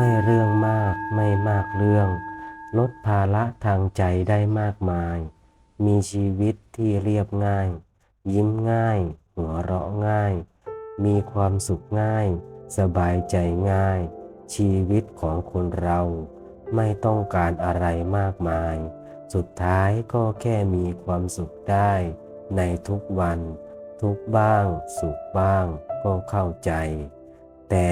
ไม่เรื่องมากไม่มากเรื่อง ลดภาระทางใจได้มากมาย มีชีวิตที่เรียบง่าย ยิ้มง่าย หัวเราะง่าย มีความสุขง่าย สบายใจง่าย ชีวิตของคนเราไม่ต้องการอะไรมากมาย สุดท้ายก็แค่มีความสุขได้ ในทุกวัน ทุกบ้าง สุขบ้างก็เข้าใจ แต่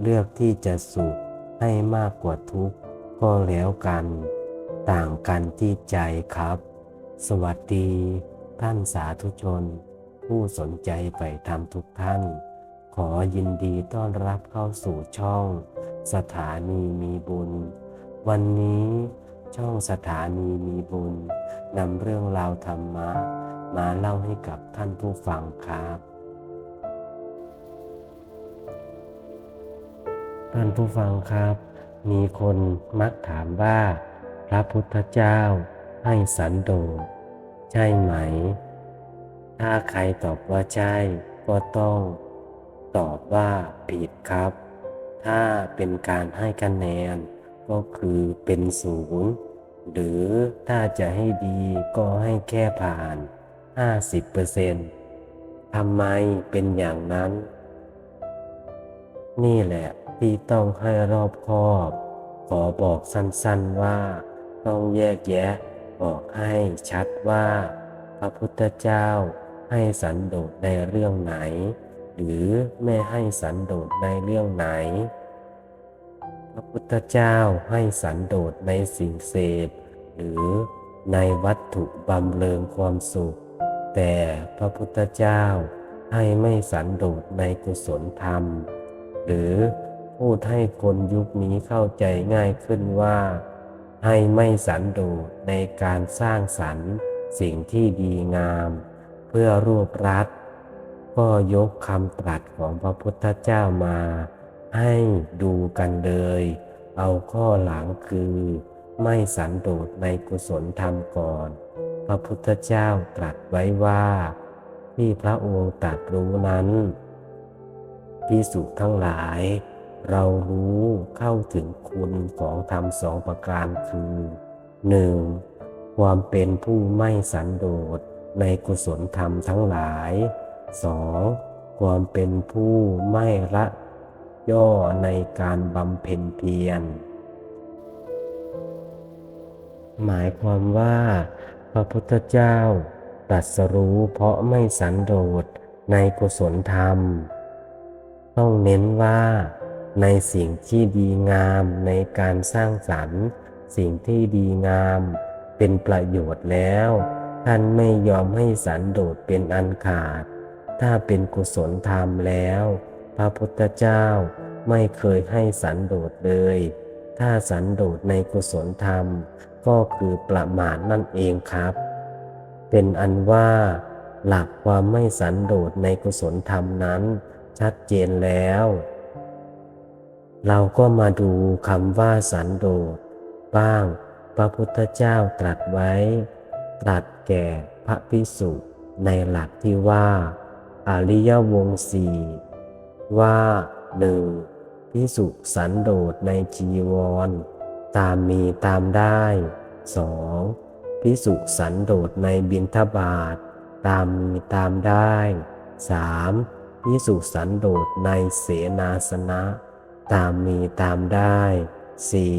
เลือกที่จะสุข ให้มากกว่าทุกข์ก็แล้วกัน ต่างกันที่ใจครับ สวัสดี ท่านสาธุชน ผู้สนใจไปทำทุกท่าน ขอยินดีต้อนรับเข้าสู่ช่อง สถานีมีบุญ วันนี้ช่องสถานีมีบุญนำเรื่องราวธรรมะ มาเล่าให้กับท่านผู้ฟังครับ ท่านผู้ฟังครับ มีคนมักถามว่า พระพุทธเจ้าให้สันโดษใช่ไหม ถ้าใครตอบว่าใช่ ก็ต้อง ตอบว่าผิดครับ ถ้าเป็นการให้คะแนน ก็คือเป็นศูนย์หรือถ้าจะให้ดีก็ให้แค่ผ่าน 50%ทำไมเป็นอย่างนั้น นี่แหละ ที่ต้องให้รอบคอบ ขอบอกสั้นๆว่า ต้องแยกแยะบอกให้ชัดว่า พระพุทธเจ้าให้สันโดษในเรื่องไหน หรือไม่ให้สันโดษในเรื่องไหน พระพุทธเจ้าให้สันโดษในสิ่งเสพ หรือในวัตถุบำเรอความสุข แต่พระพุทธเจ้าให้ไม่สันโดษในกุศลธรรม หรือ พูดให้คนยุคนี้เข้าใจง่ายขึ้นว่า ให้ไม่สันโดษในการสร้างสรรค์สิ่งที่ดีงาม เพื่อรวบรัดก็ยกคำตรัสของพระพุทธเจ้ามา ให้ดูกันเลย เอาข้อหลังคือ ไม่สันโดษในกุศลธรรมก่อน พระพุทธเจ้าตรัสไว้ว่า ที่พระองค์ตรัสรู้นั้นพิสุทั้งหลาย เรารู้เข้าถึงคุณของธรรมสองประการคือ 1. ความเป็นผู้ไม่สันโดษในกุศลธรรมทั้งหลาย 2. ความเป็นผู้ไม่ละย่อในการบำเพ็ญเพียร หมายความว่า พระพุทธเจ้าตรัสรู้เพราะไม่สันโดษในกุศลธรรม ต้องเน้นว่า ในสิ่งที่ดีงามในการสร้างสรรค์ สิ่งที่ดีงามเป็นประโยชน์แล้ว ท่านไม่ยอมให้สันโดษเป็นอันขาด ถ้าเป็นกุศลธรรมแล้ว พระพุทธเจ้าไม่เคยให้สันโดษเลย ถ้าสันโดษในกุศลธรรมก็คือประมาทนั่นเองครับ เป็นอันว่าหลักความไม่สันโดษในกุศลธรรมนั้นชัดเจนแล้ว เราก็มาดูคำว่าสันโดษบ้าง พระพุทธเจ้าตรัสไว้ ตรัสแก่พระพิสุในหลักที่ว่า อริยวงสีว่าหนึ่งพิสุสันโดษในจีวร ตามมีตามได้สองพิสุสันโดษในบิณฑบาตตามมีตามได้สามพิสุสันโดษในเสนาสนะ ตามมีตามได้สี่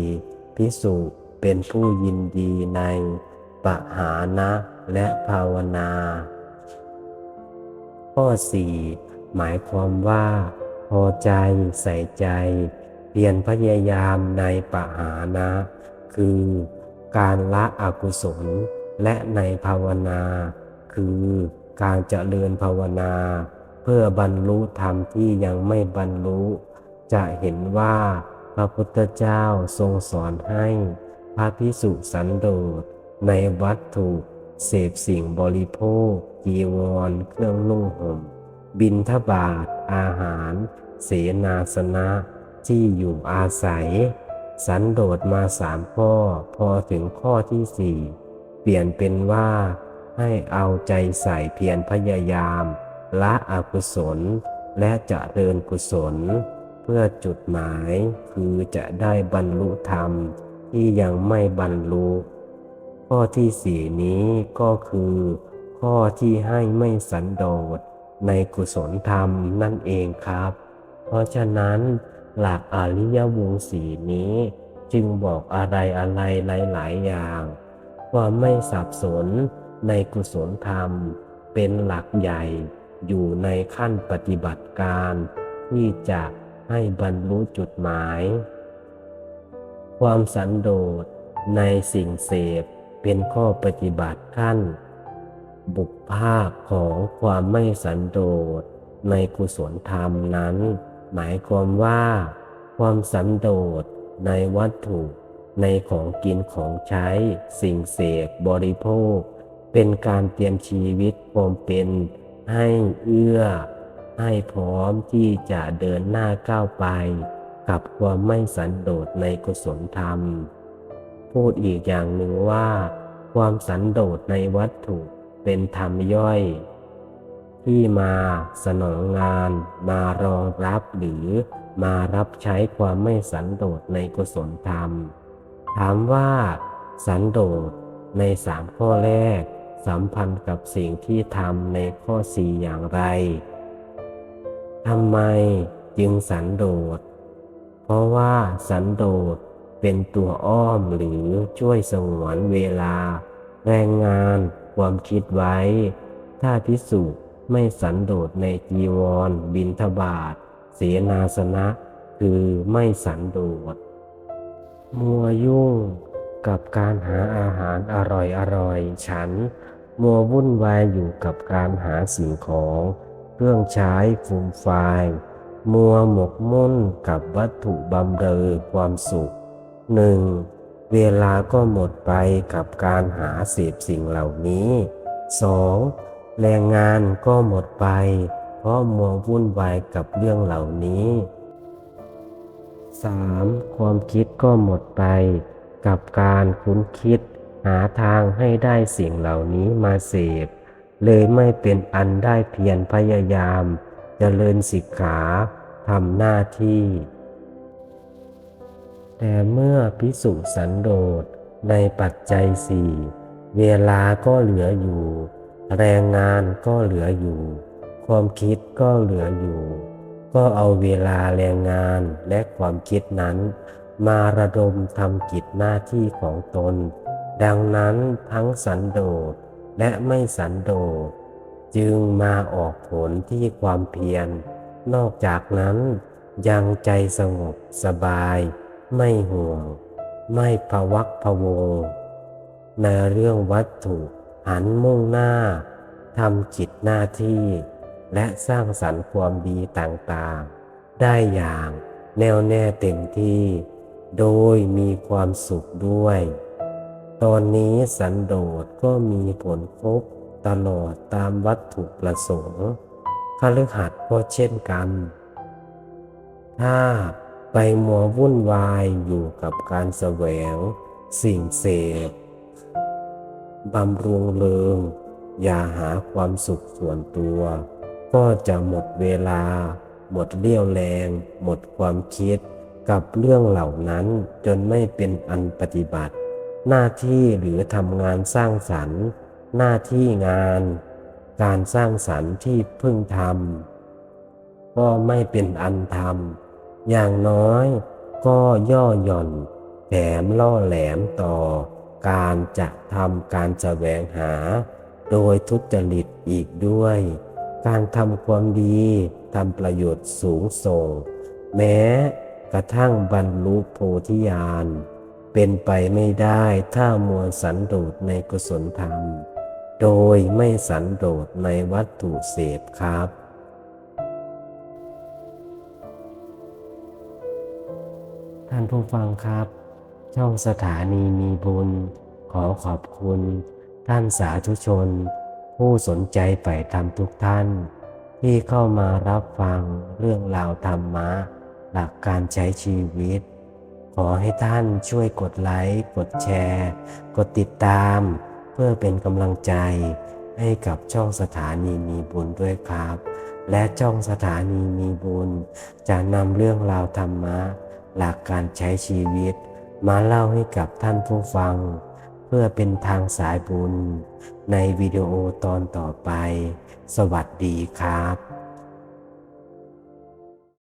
พิสุเป็นผู้ยินดีในปะหานะและภาวนา ข้อสี่หมายความว่า พอใจใส่ใจ เพียรพยายามในปะหานะ คือการละอกุศลและในภาวนา คือการเจริญภาวนา เพื่อบรรลุธรรมที่ยังไม่บรรลุ จะเห็นว่าพระพุทธเจ้าทรงสอนให้พระพิสุสันโดษในวัตถุเสพสิ่งบริโภคจีวร เครื่องนุ่งห่ม บินทบาท อาหาร เสนาสนะที่อยู่อาศัย สันโดษมาสามข้อ พอถึงข้อที่สี่เปลี่ยนเป็นว่า ให้เอาใจใส่เพียรพยายาม ละอกุศลและจะเจริญกุศล พื่อจุดหมายคือจะได้บรรลุธรรมที่ยังไม่บรรลุ ข้อที่สี่นี้ก็คือ ข้อที่ให้ไม่สันโดษในกุศลธรรมนั่นเองครับ เพราะฉะนั้นหลักอริยวงสีนี้ จึงบอกอะไรอะไรหลาย ๆ อย่างควาไม่สับสนในกุศลธรรม เป็นหลักใหญ่อยู่ในขั้นปฏิบัติการที่จะ ให้บรรลุจุดหมาย ความสันโดษในสิ่งเสพเป็นข้อปฏิบัติขั้น บุพภาคของความไม่สันโดษในกุศลธรรมนั้น หมายความว่า ความสันโดษในวัตถุในของกินของใช้สิ่งเสพบริโภค เป็นการเตรียมชีวิตความเป็นให้เอื้อ ให้พร้อมที่จะเดินหน้าก้าวไป กับความไม่สันโดษในกุศลธรรม พูดอีกอย่างหนึ่งว่า ความสันโดษในวัตถุเป็นธรรมย่อย ที่มาสนองงานมารองรับหรือมารับใช้ความไม่สันโดษในกุศลธรรม ถามว่าสันโดษในสามข้อแรก สัมพันธ์กับสิ่งที่ทำในข้อสี่อย่างไร ทำไมจึงสันโดษ เพราะว่าสันโดษเป็นตัวอ้อมหรือช่วยสงวนเวลา แรงงานความคิดไว้ ถ้าพิสุไม่สันโดษในจีวร บินทบาทเสนาสนะ คือไม่สันโดษ มัวยุ่งกับการหาอาหารอร่อยอร่อยฉัน มัววุ่นวายอยู่กับการหาสิ่งของ เครื่องใช้ฟูมไฟล์มัวหมกมุ่นกับวัตถุบำเรอความสุขหนึ่งเวลาก็หมดไปกับการหาเสพสิ่งเหล่านี้ 2. แรงงานก็หมดไป เพราะมัววุ่นวายกับเรื่องเหล่านี้ 3. ความคิดก็หมดไป กับการคุ้นคิดหาทางให้ได้สิ่งเหล่านี้มาเสพ เลยไม่เป็นอันได้เพียรพยายามจเจริญสิกขาทำหน้าที่ แต่เมื่อพิสุสันโดษในปัจจัยสี่เวลาก็เหลืออยู่ แรงงานก็เหลืออยู่ ความคิดก็เหลืออยู่ ก็เอาเวลาแรงงานและความคิดนั้น มาระดมทำกิจหน้าที่ของตน ดังนั้นทั้งสันโดษ และไม่สันโดษจึงมาออกผลที่ความเพียร นอกจากนั้นยังใจสงบสบาย ไม่ห่วง ไม่ภวักพวง ในเรื่องวัตถุหันมุ่งหน้าทำกิจหน้าที่ และสร้างสรรค์ความดีต่างๆ ได้อย่างแน่วแน่เต็มที่ โดยมีความสุขด้วย ตอนนี้สันโดษก็มีผลครบตลอดตามวัตถุประสงค์คฤหัสถ์ก็เช่นกัน ถ้าไปมัววุ่นวายอยู่กับการแสวง สิ่งเสพบำรุงเริง อย่าหาความสุขส่วนตัว ก็จะหมดเวลา หมดเรี่ยวแรง หมดความคิดกับเรื่องเหล่านั้นจนไม่เป็นอันปฏิบัติ หน้าที่หรือทำงานสร้างสรรค์ หน้าที่งาน การสร้างสรรค์ที่เพิ่งทำก็ไม่เป็นอันทำอย่างน้อยก็ย่อหย่อนแถมล่อแหลมต่อ การจะทำการแสวงหา โดยทุจริตอีกด้วย การทำความดีทำประโยชน์สูงส่ง แม้กระทั่งบรรลุโพธิญาณ เป็นไปไม่ได้ถ้ามัวสันโดษในกุศลธรรม โดยไม่สันโดษในวัตถุเสพครับท่านผู้ฟังครับ ช่องสถานีมีบุญ ขอขอบคุณ ท่านสาธุชน ผู้สนใจใฝ่ธรรมทุกท่าน ที่เข้ามารับฟังเรื่องราวธรรมะ หลักการใช้ชีวิต ขอให้ท่านช่วยกดไลค์ กดแชร์ กดติดตาม เพื่อเป็นกำลังใจ ให้กับช่องสถานีมีบุญด้วยครับ และจ้องสถานีมีบุญ จะนำเรื่องราวธรรมะ หลักการใช้ชีวิต มาเล่าให้กับท่านผู้ฟัง เพื่อเป็นทางสายบุญ ในวิดีโอตอนต่อไป สวัสดีครับ